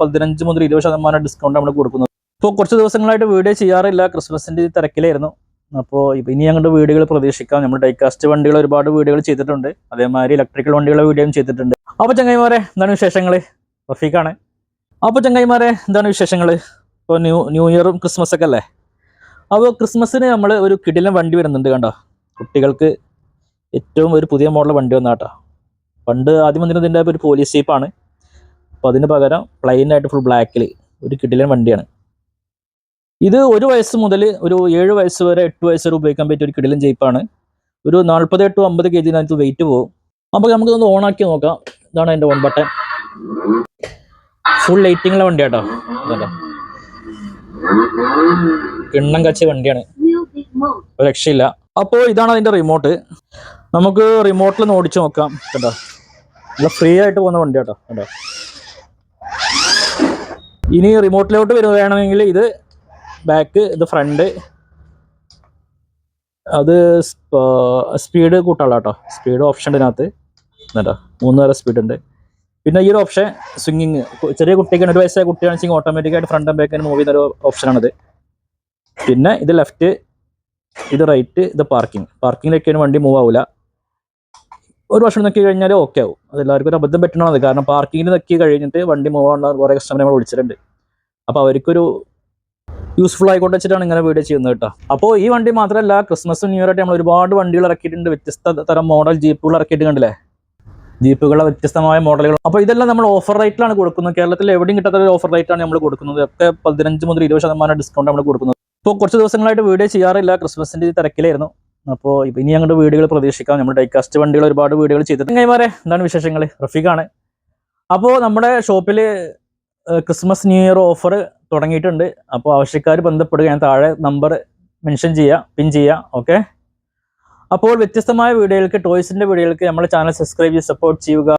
പതിനഞ്ച് മുതൽ ഇരുപത് ശതമാനം ഡിസ്കൗണ്ട് നമ്മൾ കൊടുക്കുന്നത്. ഇപ്പോൾ കുറച്ച് ദിവസങ്ങളായിട്ട് വീഡിയോ ചെയ്യാറില്ല. ക്രിസ്മസിന്റെ തിരക്കിലായിരുന്നു. അപ്പോൾ ഇനി ഞങ്ങളുടെ വീടുകൾ പ്രതീക്ഷിക്കാം. നമ്മൾ ഡൈകാസ്റ്റ് വണ്ടികൾ ഒരുപാട് വീടുകൾ ചെയ്തിട്ടുണ്ട്. അതേമാതിരി ഇലക്ട്രിക്കൽ വണ്ടികളുടെ വീഡിയോയും ചെയ്തിട്ടുണ്ട്. അപ്പോൾ ചങ്ങായിമാരെ എന്താണ് വിശേഷങ്ങൾ റഫീഖാണ്. അപ്പോൾ ചങ്ങായിമാരെ എന്താണ് വിശേഷങ്ങൾ ഇപ്പോൾ ന്യൂ ന്യൂ ഇയറും ക്രിസ്മസ് ഒക്കെ അല്ലേ? അപ്പോൾ ക്രിസ്മസിന് നമ്മൾ ഒരു കിടിലൻ വണ്ടി വരുന്നുണ്ട് കണ്ടോ? കുട്ടികൾക്ക് ഏറ്റവും ഒരു പുതിയ മോഡൽ വണ്ടി വന്നാട്ടോ. പണ്ട് ആദ്യം വന്നിരുന്നതിന്റെ ഒരു പോലീസ് ജീപ്പാണ്. അപ്പോൾ അതിന് പകരം പ്ലെയിൻ ആയിട്ട് ഫുൾ ബ്ലാക്കിൽ ഒരു കിടിലൻ വണ്ടിയാണ്. ഇത് ഒരു വയസ്സ് മുതൽ ഒരു ഏഴ് വയസ്സ് വരെ എട്ട് വയസ്സ് വരെ ഉപയോഗിക്കാൻ പറ്റിയ ഒരു കിടിലൻ ജയിപ്പാണ് ഒരു നാൽപ്പത് ടു അമ്പത് കെ ജിനകത്ത് വെയിറ്റ് പോകും. അപ്പോൾ നമുക്കൊന്ന് ഓണാക്കി നോക്കാം. ഇതാണ് എന്റെ ഓൺ ബട്ടൺ ഫുൾ ലൈറ്റിങ്ങുള്ള വണ്ടി കേട്ടോ എണ്ണം കച്ച വണ്ടിയാണ്. രക്ഷയില്ല അപ്പോൾ ഇതാണ് അതിന്റെ റിമോട്ട് നമുക്ക് റിമോട്ടിൽ ഒന്ന് ഓടിച്ചു നോക്കാം. കേട്ടോ നല്ല ഫ്രീ ആയിട്ട് പോകുന്ന വണ്ടിയാട്ടോ. കേട്ടോ ഇനി റിമോട്ടിലോട്ട് വരുകയാണെങ്കിൽ ഇത് ബാക്ക് ഇത് ഫ്രണ്ട് അത് സ്പീഡ് കൂട്ടാനുള്ള കേട്ടോ സ്പീഡ് ഓപ്ഷൻ ഇതിനകത്ത്. കേട്ടോ മൂന്ന് സ്പീഡ് ഉണ്ട്. പിന്നെ ഈ ഒരു ഓപ്ഷൻ സ്വിങ്ങിങ് ചെറിയ കുട്ടിക്ക് ഒരു വയസ്സായ കുട്ടിയാണെന്ന് ഓട്ടോമാറ്റിക്കായിട്ട് ഫ്രണ്ട് ബാക്ക് ബാക്കിന് മൂവ് ചെയ്യുന്ന ഒരു ഓപ്ഷനാണിത് പിന്നെ ഇത് ലെഫ്റ്റ് ഇത് റൈറ്റ് ഇത് പാർക്കിംഗ് പാർക്കിങ്ങിലൊക്കെയാണ് വണ്ടി മൂവ് ആവില്ല ഒരു വർഷം നോക്കി കഴിഞ്ഞാൽ ഓക്കെ ആവും. അത് എല്ലാവർക്കും ഒരു അബദ്ധം പറ്റണത് കാരണം പാർക്കിങ്ങിൽ നോക്കി കഴിഞ്ഞിട്ട് വണ്ടി മൂവ് ആവുന്ന കുറേ കസ്റ്റമർ നമ്മൾ വിളിച്ചിട്ടുണ്ട്. അപ്പോൾ അവർക്കൊരു യൂസ്ഫുൾ ആയിക്കോട്ടെ വെച്ചിട്ടാണ് ഇങ്ങനെ വീഡിയോ ചെയ്യുന്നത് കേട്ടോ. അപ്പോൾ ഈ വണ്ടി മാത്രമല്ല ക്രിസ്മസും ന്യൂ ഇയർ ആയിട്ട് നമ്മൾ ഒരുപാട് വണ്ടികൾ ഇറക്കിയിട്ടുണ്ട്. വ്യത്യസ്ത തരം മോഡൽ ജീപ്പുകൾ ഇറക്കിയിട്ട് കണ്ടില്ലേ? ജീപ്പുകളുടെ വ്യത്യസ്തമായ മോഡലുകൾ അപ്പോൾ ഇതെല്ലാം നമ്മൾ ഓഫർ റേറ്റിലാണ് കൊടുക്കുന്നത്. കേരളത്തിൽ എവിടെയും കിട്ടാത്ത ഒരു ഓഫർ റേറ്റാണ് നമ്മൾ കൊടുക്കുന്നത്. ഒക്കെ പതിനഞ്ച് മുതൽ ഇരുപത് ശതമാനം ഡിസ്കൗണ്ട് നമ്മൾ കൊടുക്കുന്നത്. ഇപ്പോൾ കുറച്ച് ദിവസങ്ങളായിട്ട് വീഡിയോ ചെയ്യാറില്ല. ക്രിസ്മസിന്റെ തിരക്കിലായിരുന്നു. അപ്പോൾ ഇനി ഞങ്ങളുടെ വീടുകൾ പ്രതീക്ഷിക്കാം. നമ്മുടെ ടൈക്കാസ്റ്റ് വണ്ടികൾ ഒരുപാട് വീടുകൾ ചെയ്തിട്ടുണ്ട്. കൈമാരെ എന്താണ് വിശേഷങ്ങൾ റഫീഖാണ്. അപ്പോൾ നമ്മുടെ ഷോപ്പിൽ ക്രിസ്മസ് ന്യൂ ഇയർ ഓഫർ തുടങ്ങിയിട്ടുണ്ട്. അപ്പോൾ ആവശ്യക്കാർ ബന്ധപ്പെടുക. ഞാൻ താഴെ നമ്പർ മെൻഷൻ ചെയ്യുക പിൻ ചെയ്യുക ഓക്കെ അപ്പോൾ വ്യത്യസ്തമായ വീഡിയോകൾക്ക് ടോയ്സിന്റെ വീഡിയോകൾക്ക് നമ്മുടെ ചാനൽ സബ്സ്ക്രൈബ് ചെയ്ത് സപ്പോർട്ട് ചെയ്യുക.